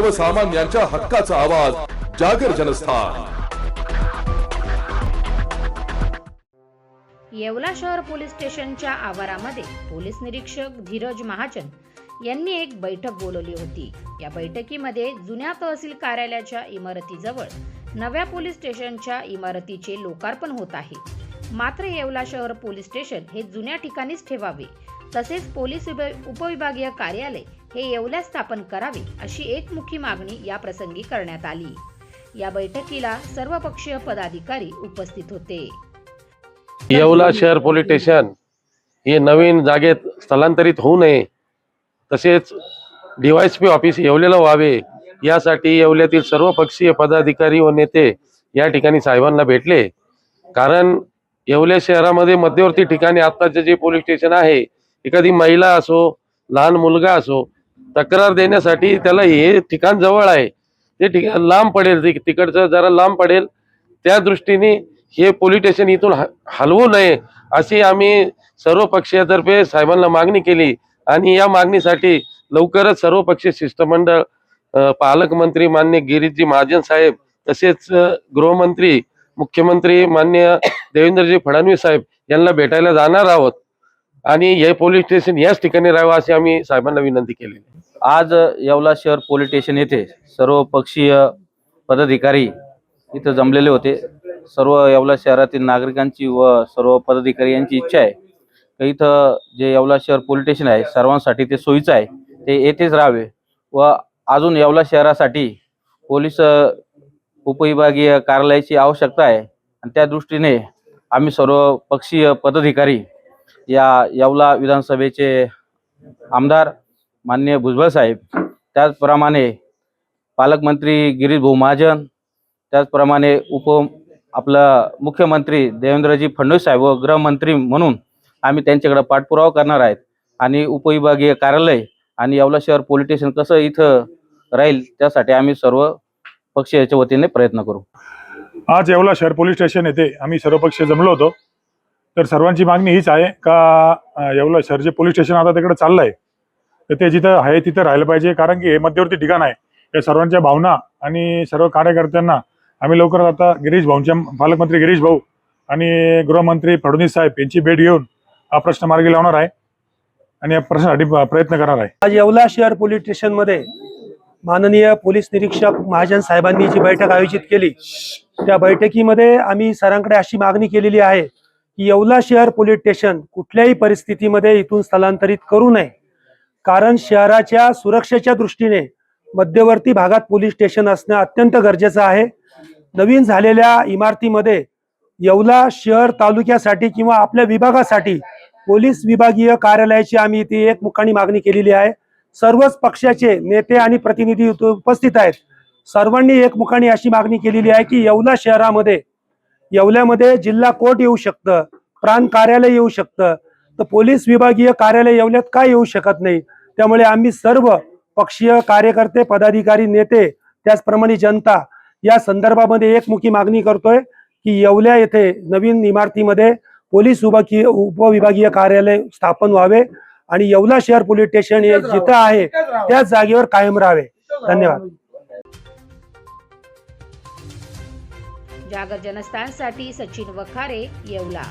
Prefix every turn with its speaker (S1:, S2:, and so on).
S1: सर्वसामान्यांच्या हक्काचा आवाज जागर जनस्थान.
S2: येवला शहर पोलीस स्टेशनच्या आवारामध्ये पोलीस निरीक्षक धीरज महाजन यांनी एक बैठक बोलवली होती. या बैठकीमध्ये जुन्या तहसील कार्यालयाच्या इमारतीजवळ नव्या पोलीस स्टेशनच्या इमारतीचे लोकार्पण होत आहे. मात्र येवला शहर पोलीस स्टेशन हे जुन्या ठिकाणीच ठेवावे. तसेच पोलीस उपविभागीय कार्यालय हे येवल्या स्थापन करावे अशी एकमुखी मागणी या प्रसंगी करण्यात आली. या बैठकीला सर्वपक्षीय पदाधिकारी उपस्थित होते.
S3: येवला शहर पोलीस स्टेशन हे नवीन जागेत स्थलांतरित होऊ नये तसेच डीवायसपी ऑफिस येवलेला व्हावे यासाठी येवल्यातील सर्व पक्षीय पदाधिकारी व नेते या ठिकाणी साहेबांना भेटले. कारण येवल्या शहरामध्ये मध्यवर्ती ठिकाणी आत्ताचे जे पोलीस स्टेशन आहे एखादी महिला असो लहान मुलगा असो तक्रार देण्यासाठी त्याला हे ठिकाण जवळ आहे. ते ठिकाण लांब पडेल तिकडचं जरा लांब पडेल. त्या दृष्टीने हे पोलीस स्टेशन इथून ह- हलवू नये अशी आम्ही सर्व पक्षीयातर्फे साहेबांना मागणी केली. आणि या मागणीसाठी लवकरच सर्व पक्षीय शिष्टमंडळ पालकमंत्री मान्य गिरीशजी महाजन साहेब तसेच गृहमंत्री मुख्यमंत्री मान्य देवेंद्रजी फडणवीस साहेब यांना भेटायला जाणार आहोत. आणि हे पोलीस स्टेशन याच ठिकाणी राहावं अशी आम्ही साहेबांना विनंती केली
S4: आज येवला शहर पोलीस स्टेशन येथे सर्व पक्षीय पदाधिकारी इथं जमलेले होते. सर्व येवला शहरातील नागरिकांची व सर्व पदाधिकारी यांची इच्छा आहे की इथं जे येवला शहर पोलीस स्टेशन आहे सर्वांसाठी ते सोयीचं आहे ते येथेच राहावे. व अजून येवला शहरासाठी पोलीस उपविभागीय कार्यालयाची आवश्यकता आहे. आणि त्या दृष्टीने आम्ही सर्व पक्षीय पदाधिकारी या येवला विधानसभेचे आमदार माननीय भुजबळ साहेब त्याचप्रमाणे पालकमंत्री गिरीश भाऊ महाजन त्याचप्रमाणे उप आपलं मुख्यमंत्री देवेंद्रजी फडणवीस साहेब व गृहमंत्री म्हणून आम्ही त्यांच्याकडे पाठपुरावा करणार आहेत. आणि उपविभागीय कार्यालय आणि येवला शहर पोलीस स्टेशन कसं इथं राहील त्यासाठी आम्ही सर्व पक्षाच्या वतीने प्रयत्न करू.
S5: आज येवला शहर पोलीस स्टेशन येथे आम्ही सर्वपक्षीय जमलो होतो. तर सर्वांची मागणी हीच आहे का एवढं शहर जे पोलीस स्टेशन आता तिकडे चाललंय. तर ते जिथं आहे तिथं राहिलं पाहिजे कारण की हे मध्यवर्ती ठिकाण आहे. या सर्वांच्या भावना आणि सर्व कार्यकर्त्यांना आम्ही लवकरच आता गिरीश भाऊंच्या पालकमंत्री गिरीश भाऊ आणि गृहमंत्री फडणवीस साहेब यांची भेट घेऊन हा प्रश्न मार्गी लावणार आहे आणि या प्रश्नासाठी प्रयत्न करणार आहे.
S6: आज येवला शहर पोलीस स्टेशनमध्ये माननीय पोलीस निरीक्षक महाजन साहेबांनी जी बैठक आयोजित केली त्या बैठकीमध्ये आम्ही सरांकडे अशी मागणी केलेली आहे की येवला शहर पोलीस स्टेशन कुठल्याही परिस्थितीमध्ये इथून स्थलांतरित करू नये. कारण शहराच्या सुरक्षेच्या दृष्टीने मध्यवर्ती भागात पोलीस स्टेशन असणं अत्यंत गरजेचं आहे. नवीन झालेल्या इमारतीमध्ये येवला शहर तालुक्यासाठी किंवा आपल्या विभागासाठी पोलीस विभागीय कार्यालयाची आम्ही ती एक मुखाणी मागणी केलेली आहे. सर्वच पक्षाचे नेते आणि प्रतिनिधी उपस्थित आहेत. सर्वांनी एकमुखाने अशी मागणी केलेली आहे की येवला शहरामध्ये येवल्यामध्ये जिल्हा कोर्ट येऊ शकतं प्रांत कार्यालय येऊ शकतं. तर पोलीस विभागीय कार्यालय येवल्यात काय येऊ शकत नाही? त्यामुळे आम्ही सर्व पक्षीय कार्यकर्ते पदाधिकारी नेते त्याचप्रमाणे जनता या संदर्भामध्ये एकमुखी मागणी करतोय की येवल्या येथे नवीन इमारतीमध्ये पोलीस विभागीय उपविभागीय कार्यालय स्थापन व्हावे आणि येवला शहर पोलीस स्टेशन हे जिथं आहे त्याच जागेवर कायम राहावे. धन्यवाद.
S2: जागर जनस्थानसाठी सचिन वखारे येवला.